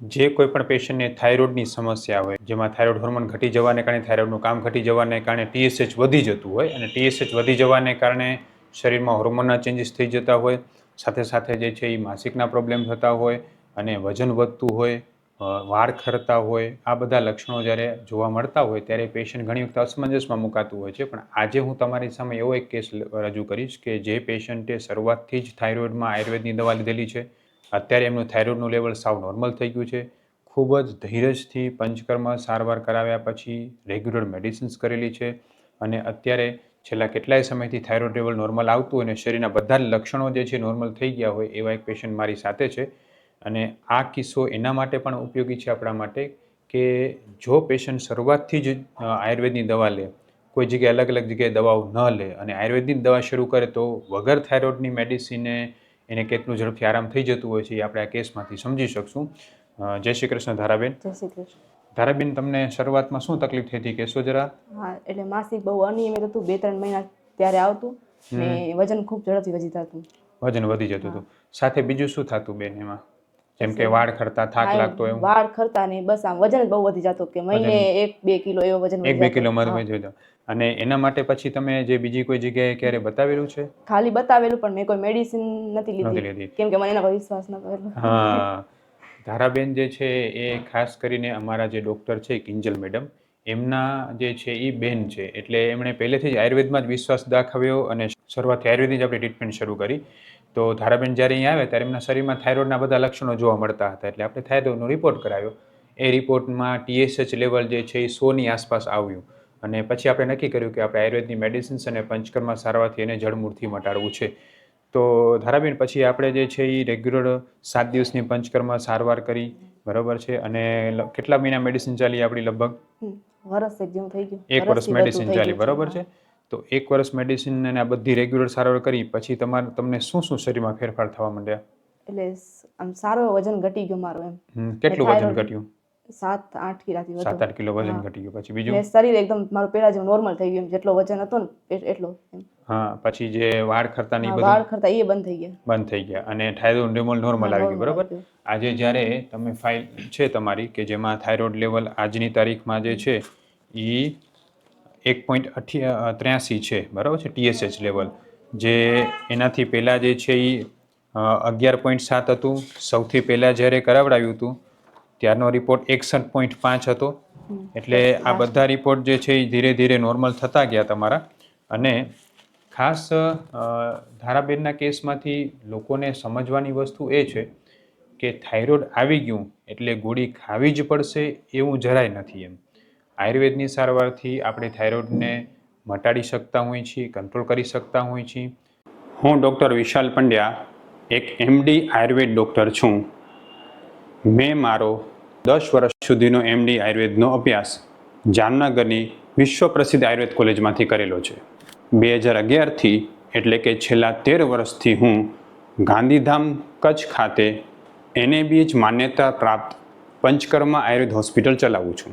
જે કોઈ પણ પેશન્ટને થાઇરોઇડની સમસ્યા હોય, જેમાં થાઇરોઇડ હોર્મોન ઘટી જવાને કારણે થાઇરોઇડનું કામ ઘટી જવાને કારણે ટીએસએચ વધી જતું હોય અને ટીએસએચ વધી જવાને કારણે શરીરમાં હોર્મોનના ચેન્જીસ થઈ જતા હોય, સાથે સાથે જે છે એ માસિકના પ્રોબ્લેમ થતા હોય અને વજન વધતું હોય વાળ ખરતા હોય, આ બધા લક્ષણો જ્યારે જોવા મળતા હોય ત્યારે પેશન્ટ ઘણી વખત અસમંજસમાં મુકાતું હોય છે. પણ આજે હું તમારી સામે એવો એક કેસ રજૂ કરીશ કે જે પેશન્ટે શરૂઆતથી જ થાઇરોઇડમાં આયુર્વેદની દવા લીધેલી છે. અત્યારે એમનું થાઇરોઇડનું લેવલ સાવ નોર્મલ થઈ ગયું છે. ખૂબ જ ધીરજથી પંચકર્મ સારવાર કરાવ્યા પછી રેગ્યુલર મેડિસિન્સ કરેલી છે. અને અત્યારે છેલ્લા કેટલાય સમયથી થાઇરોઇડ લેવલ નોર્મલ આવતું હોય અને શરીરના બધા લક્ષણો જે છે નોર્મલ થઈ ગયા હોય એવા એક પેશન્ટ મારી સાથે છે. અને આ કિસ્સો એના માટે પણ ઉપયોગી છે આપણા માટે કે જો પેશન્ટ શરૂઆતથી જ આયુર્વેદની દવા લે, કોઈ જગ્યાએ અલગ અલગ જગ્યાએ દવાઓ ન લે અને આયુર્વેદની દવા શરૂ કરે તો વગર થાઇરોઇડની મેડિસિને એને કેટલું ઝડપથી આરામ થઈ જતું હોય છે એ આપણે આ કેસમાંથી સમજી શકશું. જય શ્રી કૃષ્ણ ધારાબેન. જય શ્રી કૃષ્ણ. ધારાબેન તમને શરૂઆતમાં શું તકલીફ થઈ હતી? કહેશો જરા. હા એટલે માસિક બહુ અનિયમિત હતું. બે ત્રણ મહિના ત્યારે આવતું ને વજન ખૂબ ઝડપથી વધી જતું. વજન વધી જતું હતું. સાથે બીજું શું થતું બેન એમાં? જેમ કે વાળ ખરતા થાક લાગતો એવું વાળ ખરતા ને બસ આમ વજન બહુ વધી જતો કે મહિને એક બે કિલો એવો વજન એક બે કિલો વધી જતો. અને એના માટે પછી તમે જે બીજી કોઈ જગ્યાએ ક્યારે બતાવેલું છે? ખાલી બતાવેલું પણ મેં કોઈ મેડિસિન નથી લીધી. કેમ કે મને એના પર વિશ્વાસ ન એટલો હા. ધારાબેન જે છે એ ખાસ કરીને અમારા જે ડોક્ટર છે કિંજલ મેડમ એમના જે છે એ બેન છે. એટલે એમણે પહેલેથી જ આયુર્વેદમાં જ વિશ્વાસ દાખવ્યો અને શરૂઆતથી આયુર્વેદની જ આપણે ટ્રીટમેન્ટ શરૂ કરી. તો ધારાબેન જ્યારે અહીં આવ્યા ત્યારે એમના શરીરમાં થાઇરોઇડના બધા લક્ષણો જોવા મળતા હતા. એટલે આપણે થાઇરોઇડનો રિપોર્ટ કરાવ્યો. એ રિપોર્ટમાં ટીએસએચ લેવલ જે છે એ સોની આસપાસ આવ્યું. અને પછી આપણે નક્કી કર્યું કે આપણે આયુર્વેદની મેડિસિન્સ અને પંચકર્મા સારવારથી એને જળમૂળથી મટાડવું છે. તો ધારાબેન પછી આપણે જે છે એ રેગ્યુલર સાત દિવસની પંચકર્મ સારવાર કરી. બરાબર છે? અને કેટલા મહિના મેડિસિન ચાલી આપણી લગભગ? વર્ષ એક જેવું થઈ ગયું. એક વર્ષ મેડિસિન ચાલી. બરાબર છે? તો એક વર્ષ મેડિસિન અને આ બધી રેગ્યુલર સારવાર કરી પછી તમારે તમને શું શું શરીરમાં ફેરફાર થવા માંડ્યા? એટલે આમ સારો વજન ઘટી ગયો મારો એમ. કેટલું વજન ઘટ્યું? સાત આઠ કિલોથી વધુ. સાત આઠ કિલો વજન ઘટી ગયું. પછી બીજું? શરીર એકદમ મારું પેલા જેવું નોર્મલ થઈ ગયું. જેટલો વજન હતો ને એટલો હા પછી જે વાળ ખરતા ની બધું વાળ ખરતા એ બંધ થઈ ગયા. બંધ થઈ ગયા. અને થાઇરોઇડ લેવલ નોર્મલ આવી ગયું બરાબર? આજે જ્યારે તમે ફાઇલ છે તમારી કે જેમાં થાઇરોઇડ લેવલ આજની તારીખમાં જે છે એ એક પોઈન્ટ ત્ર્યાસી છે, બરાબર છે ટીએસએચ લેવલ જે એનાથી પહેલાં જે છે એ અગિયાર પોઈન્ટ સાત હતું. સૌથી પહેલાં જ્યારે કરાવડાવ્યું હતું, ત્યારનો રિપોર્ટ એકસઠ પોઈન્ટ પાંચ હતો. એટલે આ બધા રિપોર્ટ જે છે એ ધીરે ધીરે નોર્મલ થતા ગયા તમારા. અને ખાસ ધારાબેનના કેસમાંથી લોકોને સમજવાની વસ્તુ એ છે કે થાઇરોઇડ આવી ગયું એટલે ગોળી ખાવી જ પડશે એવું જરાય નથી એમ. આયુર્વેદની સારવારથી આપણે થાઇરોઇડને મટાડી શકતા હોઈએ છીએ, કંટ્રોલ કરી શકતા હોઈએ છીએ. હું ડૉક્ટર વિશાલ પંડ્યા, એક એમડી આયુર્વેદ ડૉક્ટર છું. મેં મારો દસ વર્ષ સુધીનો એમડી આયુર્વેદનો અભ્યાસ જામનગરની વિશ્વ પ્રસિદ્ધ આયુર્વેદ કોલેજમાંથી કરેલો છે. બે હજાર અગિયારથી એટલે કે છેલ્લા તેર વર્ષથી હું ગાંધીધામ કચ્છ ખાતે એનએબીએચ માન્યતા પ્રાપ્ત પંચકર્મા આયુર્વેદ હોસ્પિટલ ચલાવું છું.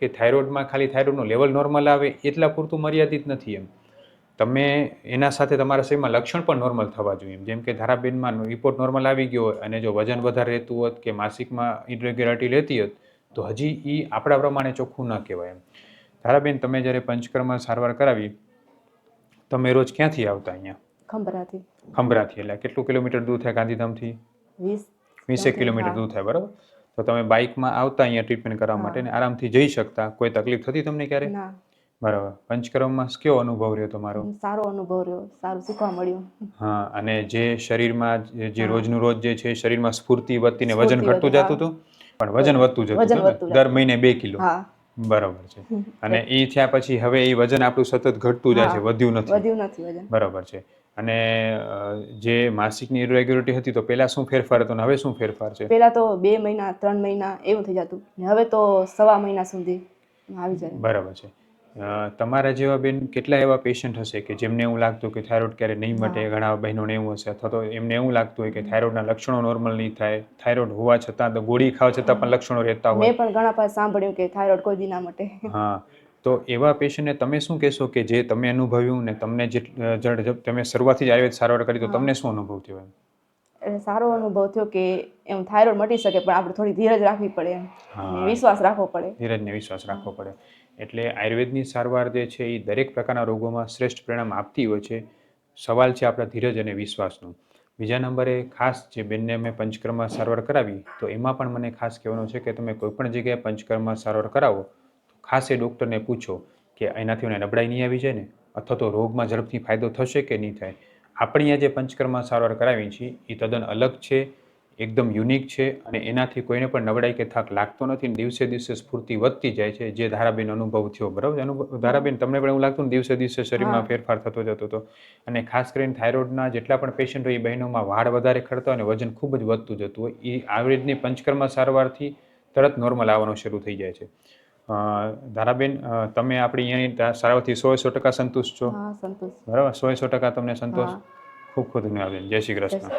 કે થાઇરોઇડમાં ખાલી થાઇરોઇડનું લેવલ નોર્મલ આવે એટલા પૂરતું મર્યાદિત નથી એમ. તમે એના સાથે તમારા શરીરમાં લક્ષણ પણ નોર્મલ થવા જોઈએ જેમ કે ધારાબેનમાં રિપોર્ટ નોર્મલ આવી ગયો હોય અને જો વજન વધારે રહેતું હોત કે માસિકમાં ઇરેગ્યુલરિટી રહેતી હોત તો હજી એ આપણા પ્રમાણે ચોખ્ખું ન કહેવાય એમ. ધારાબેન તમે જ્યારે પંચકર્મ સારવાર કરાવી તમે રોજ ક્યાંથી આવતા અહીંયા? ખંભરાથી. ખંભરાથી એટલે કેટલું કિલોમીટર દૂર થાય ગાંધીધામથી? વીસ વીસેક કિલોમીટર દૂર થાય બરાબર? તો તમે બાઇકમાં આવતા અહીંયા ટ્રીટમેન્ટ કરવા માટે ને આરામથી જઈ શકતા? કોઈ તકલીફ થતી તમને ક્યારે ના. બરાબર. પંચકર્મમાં કેવો અનુભવ રહ્યો તમારો? સારો અનુભવ રહ્યો. સારું શીખવા મળ્યું. હા અને જે શરીરમાં જે-. રોજનું રોજ જે છે શરીરમાં સ્ફૂર્તિ વધતી ને વજન ઘટતું જતું હતું? પણ વજન વધતું જતું હતું દર મહિને બે કિલો. બરાબર છે. અને એ થયા પછી હવે એ વજન આપણું સતત ઘટતું જાય છે વધ્યું નથી. વધ્યું નથી વજન. બરાબર છે. અને જે માસિકની ઇરેગ્યુલરિટી હતી તો પહેલાં શું ફેરફાર હતો અને હવે શું ફેરફાર છે? પહેલા તો બે મહિના ત્રણ મહિના એવું થઈ જતું ને હવે તો સવા મહિના સુધી આવી જાય. બરાબર છે. તમારા જેવા બેન કેટલા એવા પેશન્ટ હશે કે જેમને એવું લાગતું કે થાઇરોઇડ ક્યારે નહીં મટે ઘણા બહેનોને એવું હશે? અથવા તો એમને એવું લાગતું હોય કે થાઇરોઇડના લક્ષણો નોર્મલ નહીં થાય થાઇરોઇડ હોવા છતાં તો ગોળી ખાવા છતાં પણ લક્ષણો રહેતા હોય? મેં પણ ઘણા પાસે સાંભળ્યું કે થાઇરોઇડ કોઈ દી ના મટે. હા. તો એવા પેશન્ટને તમે શું કહેશો કે જે તમે અનુભવ્યું ને તમને જે તમે શરૂઆતથી જ આયુર્વેદ સારવાર કરી તો તમને શું અનુભવ થયો એમ? એટલે સારો અનુભવ થયો કે એમ થાઇરોઇડ મટી શકે પણ આપણે થોડી ધીરજ રાખવી પડે વિશ્વાસ રાખવો પડે. ધીરજને વિશ્વાસ રાખવો પડે. એટલે આયુર્વેદની સારવાર જે છે એ દરેક પ્રકારના રોગોમાં શ્રેષ્ઠ પરિણામ આપતી હોય છે. સવાલ છે આપણા ધીરજ અને વિશ્વાસનો. બીજા નંબરે ખાસ જે બેનને મેં પંચકર્મા સારવાર કરાવી તો એમાં પણ મને ખાસ કહેવાનું છે કે તમે કોઈપણ જગ્યાએ પંચકર્મમાં સારવાર કરાવો ખાસ એ ડૉક્ટરને પૂછો કે એનાથી મને નબળાઈ નહીં આવી જાય ને? અથવા તો રોગમાં ઝડપથી ફાયદો થશે કે નહીં થાય? આપણે અહીંયા જે પંચકર્મા સારવાર કરાવી છે એ તદ્દન અલગ છે એકદમ યુનિક છે અને એનાથી કોઈને પણ નબળાઈ કે થાક લાગતો નથી દિવસે દિવસે સ્ફૂર્તિ વધતી જાય છે. જે ધારાબેન અનુભવ થયો બરાબર? અનુભવ ધારાબેન તમને પણ એવું લાગતું ને દિવસે દિવસે શરીરમાં ફેરફાર થતો જતો હતો? અને ખાસ કરીને થાઇરોઇડના જેટલા પણ પેશન્ટ હોય એ બહેનોમાં વાળ વધારે ખરતા હોય અને વજન ખૂબ જ વધતું જતું હોય એ રીતની પંચકર્મા સારવારથી તરત નોર્મલ આવવાનું શરૂ થઈ જાય છે. ધારાબેન તમે આપણી અહીંયાની સારવારથી સો સો ટકા સંતુષ્ટ છો? બરાબર? સો સો ટકા તમને સંતોષ? ખૂબ ખૂબ ધન્યવાદ બેન. જય શ્રી કૃષ્ણ.